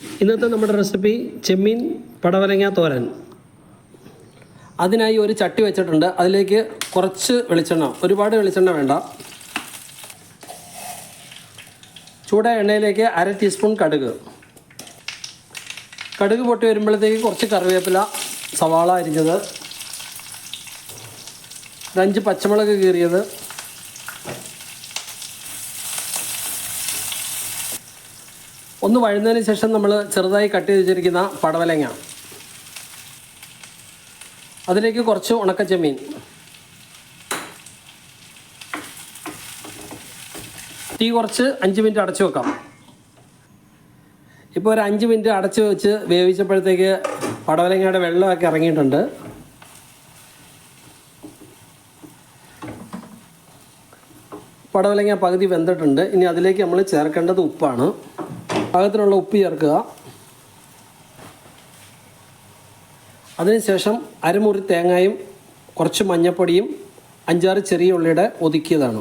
ഇന്നത്തെ നമ്മുടെ റെസിപ്പി ചെമ്മീൻ പടവലങ്ങ തോരൻ. അതിനായി ഒരു ചട്ടി വെച്ചിട്ടുണ്ട്. അതിലേക്ക് കുറച്ച് വെളിച്ചെണ്ണ ഒരുപാട് വെളിച്ചെണ്ണ വേണ്ട. ചൂടായ എണ്ണയിലേക്ക് അര ടീസ്പൂൺ കടുക്. കടുക് പൊട്ടി വരുമ്പോഴത്തേക്ക് കുറച്ച് കറിവേപ്പില സവാള അരിഞ്ഞത് ഒരഞ്ച് പച്ചമുളക് കീറിയത് ഒന്ന് വഴുന്നതിന് ശേഷം നമ്മൾ ചെറുതായി കട്ട് ചെയ്ത് വെച്ചിരിക്കുന്ന പടവലങ്ങ. അതിലേക്ക് കുറച്ച് ഉണക്കച്ചെമ്മീൻ. തീ കുറച്ച് അഞ്ച് മിനിറ്റ് അടച്ചു വെക്കാം. ഇപ്പോൾ ഒരു അഞ്ച് മിനിറ്റ് അടച്ചു വെച്ച് വേവിച്ചപ്പോഴത്തേക്ക് പടവലങ്ങയുടെ വെള്ളമൊക്കെ ഇറങ്ങിയിട്ടുണ്ട്. പടവലങ്ങ പകുതി വെന്തിട്ടുണ്ട്. ഇനി അതിലേക്ക് നമ്മൾ ചേർക്കേണ്ടത് ഉപ്പാണ്. പാകത്തിനുള്ള ഉപ്പ് ചേർക്കുക. അതിനുശേഷം അരമുറി തേങ്ങയും കുറച്ച് മഞ്ഞപ്പൊടിയും അഞ്ചാറ് ചെറിയ ഉള്ളിയുടെ ഒതുക്കിയതാണ്.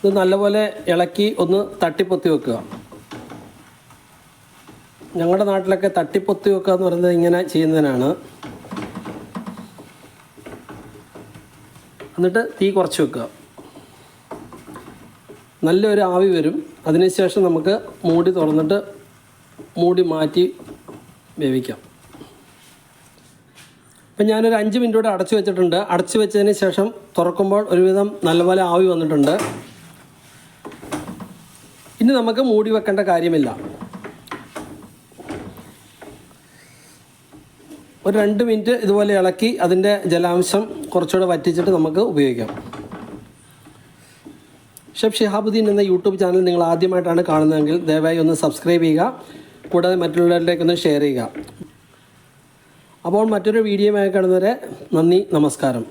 ഇത് നല്ലപോലെ ഇളക്കി ഒന്ന് തട്ടിപ്പൊത്തി വെക്കുക. ഞങ്ങളുടെ നാട്ടിലൊക്കെ തട്ടിപ്പൊത്തി വെക്കുക എന്ന് പറയുന്നത് ഇങ്ങനെ ചെയ്യുന്നതിനാണ്. എന്നിട്ട് തീ കുറച്ച് വെക്കുക. നല്ലൊരു ആവി വരും. അതിനുശേഷം നമുക്ക് മൂടി തുറന്നിട്ട് മൂടി മാറ്റി വേവിക്കാം. ഇപ്പം ഞാനൊരു അഞ്ച് മിനിറ്റ് കൂടെ അടച്ചു വെച്ചിട്ടുണ്ട്. അടച്ചു വെച്ചതിന് ശേഷം തുറക്കുമ്പോൾ ഒരുവിധം നല്ലപോലെ ആവി വന്നിട്ടുണ്ട്. ഇനി നമുക്ക് മൂടി വെക്കേണ്ട കാര്യമില്ല. ഒരു രണ്ട് മിനിറ്റ് ഇതുപോലെ ഇളക്കി അതിന്റെ ജലാംശം കുറച്ചുകൂടെ വറ്റിച്ചിട്ട് നമുക്ക് ഉപയോഗിക്കാം. ഷെഫ് ഷിഹാബുദ്ദീൻ എന്ന യൂട്യൂബ് ചാനൽ നിങ്ങൾ ആദ്യമായിട്ടാണ് കാണുന്നതെങ്കിൽ ദയവായി ഒന്ന് സബ്സ്ക്രൈബ് ചെയ്യുക കൂടാതെ മറ്റുള്ളവരിലേക്കൊന്ന് ഷെയർ ചെയ്യുക. അപ്പോൾ മറ്റൊരു വീഡിയോയുമായി കാണുന്നവരെ നന്ദി നമസ്കാരം.